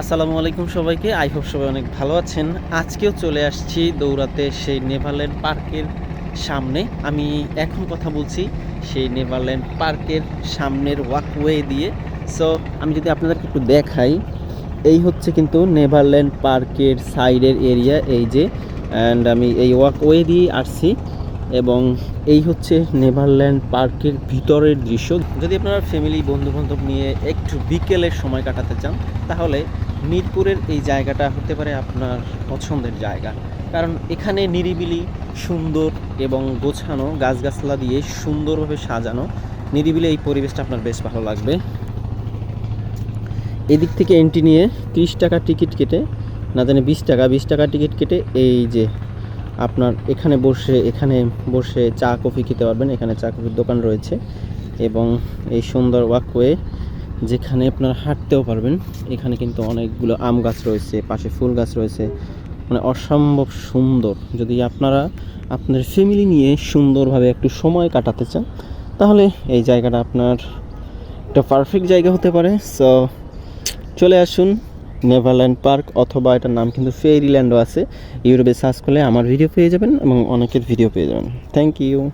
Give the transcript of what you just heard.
আসসালামু আলাইকুম সবাইকে। আই হোপ সবাই অনেক ভালো আছেন। আজকেও চলে আসছি দৌড়াতে সেই নেভারল্যান্ড পার্কের সামনে। আমি এখন কথা বলছি সেই নেভারল্যান্ড পার্কের সামনের ওয়াকওয়ে দিয়ে। সো আমি যদি আপনাদেরকে একটু দেখাই, এই হচ্ছে কিন্তু নেভারল্যান্ড পার্কের সাইডের এরিয়া এই যে অ্যান্ড আমি এই ওয়াকওয়ে দিয়ে আসছি। এবং এই হচ্ছে নেভারল্যান্ড পার্কের ভিতরের দৃশ্য। যদি আপনারা ফ্যামিলি বন্ধু বান্ধব নিয়ে একটু বিকেলের সময় কাটাতে চান, তাহলে মিরপুরের এই জায়গাটা হতে পারে আপনার পছন্দের জায়গা। কারণ এখানে নিরিবিলি, সুন্দর এবং গোছানো গাছগাছলা দিয়ে সুন্দরভাবে সাজানো নিরিবিলি এই পরিবেশটা আপনার বেশ ভালো লাগবে। এদিক থেকে এন্ট্রি নিয়ে তিরিশ টাকা টিকিট কেটে, না জানি বিশ টাকা বিশ টাকা টিকিট কেটে এই যে আপনার এখানে বসে এখানে বসে চা কফি খেতে পারবেন। এখানে চা কফির দোকান রয়েছে এবং এই সুন্দর ওয়াকওয়ে যেখানে আপনারা হাঁটতেও পারবেন, এখানে কিন্তু অনেকগুলো আম গাছ রয়েছে, পাশে ফুল গাছ রয়েছে। মানে অসম্ভব সুন্দর। যদি আপনারা আপনার ফ্যামিলি নিয়ে সুন্দরভাবে একটু সময় কাটাতে চান, তাহলে এই জায়গাটা আপনার একটা পারফেক্ট জায়গা হতে পারে। সো চলে আসুন নেভারল্যান্ড পার্ক অথবা এটার নাম কিন্তু ফেরিল্যান্ডও আছে। ইউটিউবে সার্চ করলে আমার ভিডিও পেয়ে যাবেন এবং অনেকের ভিডিও পেয়ে যাবেন। Thank you